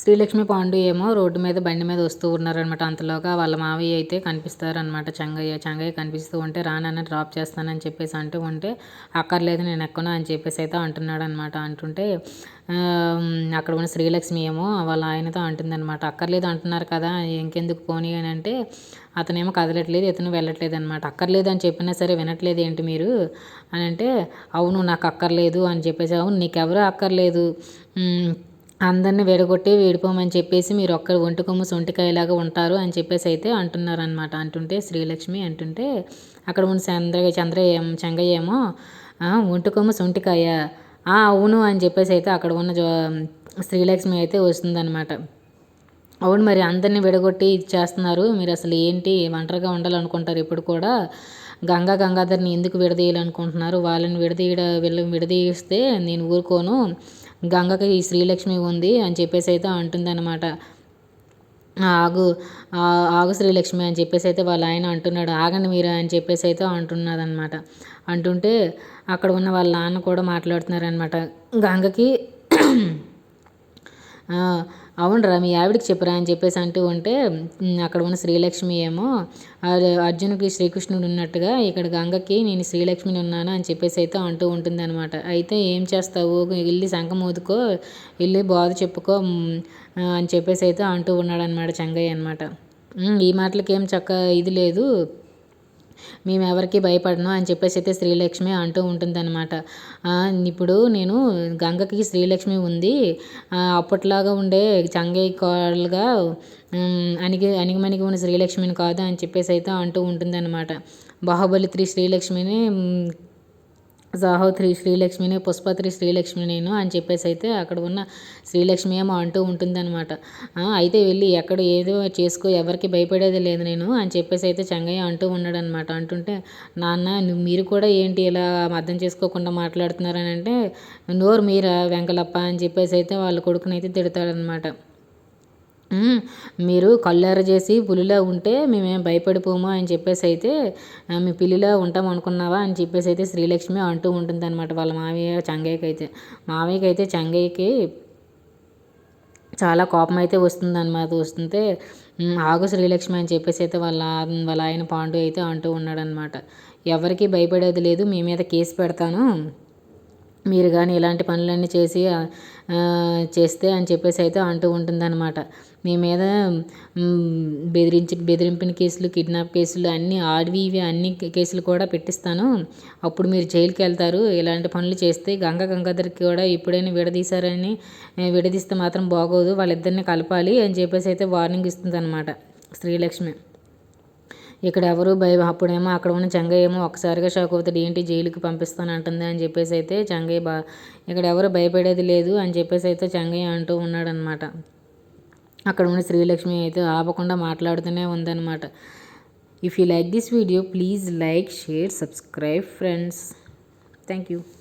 శ్రీలక్ష్మి పాండు ఏమో రోడ్డు మీద బండి మీద వస్తూ ఉన్నారనమాట అంతలోగా వాళ్ళ మావయ్య అయితే కనిపిస్తారనమాట చంగయ్య చంగయ్య కనిపిస్తూ ఉంటే రానన్న డ్రాప్ చేస్తానని చెప్పేసి అంటూ ఉంటే అక్కర్లేదు నేను ఎక్కను అని చెప్పేసి అయితే అంటున్నాడు అనమాట అంటుంటే అక్కడ ఉన్న శ్రీలక్ష్మి ఏమో వాళ్ళ ఆయనతో అంటుందన్నమాట. అక్కర్లేదు అంటున్నారు కదా ఇంకెందుకు పోనీ అని అంటే అతనేమో కదలట్లేదు ఇతను వెళ్ళట్లేదు అనమాట అక్కర్లేదు అని చెప్పినా సరే వినట్లేదు ఏంటి మీరు? అని అంటే అవును నాకు అక్కర్లేదు అని చెప్పేసి అవును నీకెవరూ అక్కర్లేదు? అందరిని విడగొట్టి విడిపోమని చెప్పేసి మీరు ఒక్క ఒంటి కొమ్ము సొంటికాయలాగా ఉంటారు అని చెప్పేసి అయితే అంటున్నారనమాట అంటుంటే శ్రీలక్ష్మి అంటుంటే అక్కడ ఉన్న చంద్ర చంద్రయ్య చెంగయ్య ఏమో ఒంటి సొంటికాయ. అవును అని చెప్పేసి అయితే అక్కడ ఉన్న జో శ్రీలక్ష్మి అయితే వస్తుందన్నమాట. అవును మరి అందరినీ విడగొట్టి ఇచ్చేస్తున్నారు మీరు అసలు ఏంటి? ఒంటరిగా ఉండాలనుకుంటారు ఇప్పుడు కూడా. గంగా గంగాధర్ని ఎందుకు విడదీయాలనుకుంటున్నారు? వాళ్ళని విడదీయడ వీళ్ళని విడదీయిస్తే నేను ఊరుకోను. గంగకి ఈ శ్రీలక్ష్మి ఉంది అని చెప్పేసి అయితే అంటుందన్నమాట. ఆగు ఆగు శ్రీలక్ష్మి అని చెప్పేసి అయితే వాళ్ళ ఆయన అంటున్నాడు. ఆగండి మీరు అని చెప్పేసి అయితే అంటున్నదనమాట అంటుంటే అక్కడ ఉన్న వాళ్ళ నాన్న కూడా మాట్లాడుతున్నారనమాట గంగకి అవునరా మీ ఆవిడకి చెప్పరా అని చెప్పేసి అంటూ ఉంటే అక్కడ ఉన్న శ్రీలక్ష్మి ఏమో అర్జునుడికి శ్రీకృష్ణుడు ఉన్నట్టుగా ఇక్కడ గంగకి నేను శ్రీలక్ష్మిని ఉన్నాను అని చెప్పేసి అయితే అంటూ ఉంటుంది అనమాట అయితే ఏం చేస్తావు? వెళ్ళి శంఖం ఊదుకో వెళ్ళి బాధ చెప్పుకో అని చెప్పేసి అయితే అంటూ ఉన్నాడు అనమాట చెంగయ్య అనమాట ఈ మాటలకి ఏం చక్క ఇది లేదు. మేము ఎవరికి భయపడను అని చెప్పేసి అయితే శ్రీలక్ష్మి అంటూ ఉంటుందన్నమాట. ఇప్పుడు నేను గంగకి శ్రీలక్ష్మి ఉంది. అప్పట్లాగా ఉండే చంగయ్య కోడలుగా అణిగి అణిగిమణిగి ఉన్న శ్రీలక్ష్మిని కాదు అని చెప్పేసి అయితే అంటూ ఉంటుందన్నమాట. బాహుబలి త్రీ శ్రీలక్ష్మిని సాహోత్రి శ్రీలక్ష్మిని పుష్పత్రి శ్రీలక్ష్మి నేను అని చెప్పేసి అయితే అక్కడ ఉన్న శ్రీలక్ష్మి ఏమో అంటూ ఉంటుందన్నమాట. అయితే వెళ్ళి ఎక్కడ ఏదో చేసుకో ఎవరికి భయపడేది లేదు నేను అని చెప్పేసి అయితే చెంగయ్య అంటూ ఉన్నాడనమాట అంటుంటే నాన్న మీరు కూడా ఏంటి ఇలా అర్థం చేసుకోకుండా మాట్లాడుతున్నారని అంటే నోరు మీరా వెంకలప్ప? అని చెప్పేసి అయితే వాళ్ళ కొడుకునైతే తిడతాడనమాట మీరు కళ్ళెర చేసి పులిలా ఉంటే మేమేం భయపడిపోము అని చెప్పేసి అయితే మీ పిల్లిలా ఉంటాం అనుకున్నావా అని చెప్పేసి అయితే శ్రీలక్ష్మి అంటూ ఉంటుంది అనమాట వాళ్ళ మావయ్య చంగయ్యకి అయితే మావయ్యకి అయితే చంగయ్యకి చాలా కోపం అయితే వస్తుంది అనమాట వస్తుంటే ఆగు శ్రీలక్ష్మి అని చెప్పేసి అయితే వాళ్ళ వాళ్ళ ఆయన పాండు అయితే అంటూ ఉన్నాడనమాట ఎవరికి భయపడేది లేదు మీ మీద కేసు పెడతాను. మీరు కానీ ఇలాంటి పనులన్నీ చేసి చేస్తే అని చెప్పేసి అయితే అంటూ ఉంటుందన్నమాట. మీ మీద బెదిరించి బెదిరింపిన కేసులు కిడ్నాప్ కేసులు అన్నీ ఆడివి ఇవి అన్ని కేసులు కూడా పెట్టిస్తాను. అప్పుడు మీరు జైలుకి వెళ్తారు. ఇలాంటి పనులు చేస్తే గంగ గంగాధర్కి కూడా ఇప్పుడైనా విడదీశారని విడదీస్తే మాత్రం బాగోదు. వాళ్ళిద్దరిని కలపాలి అని చెప్పేసి అయితే వార్నింగ్ ఇస్తుంది అనమాట శ్రీలక్ష్మి. ఇక్కడ ఎవరు భయ? అప్పుడేమో అక్కడ ఉన్న చెంగయ్య ఏమో ఒక్కసారిగా షాక్ అవుతాడు. ఏంటి జైలుకి పంపిస్తాను అంటుంది అని చెప్పేసి అయితే చెంగయ్య బా ఇక్కడ ఎవరు భయపడేది లేదు అని చెప్పేసి అయితే చెంగయ్య అంటూ ఉన్నాడనమాట. అక్కడ ఉన్న శ్రీలక్ష్మి అయితే ఆపకుండా మాట్లాడుతూనే ఉందన్నమాట if you like this video please like share subscribe friends thank you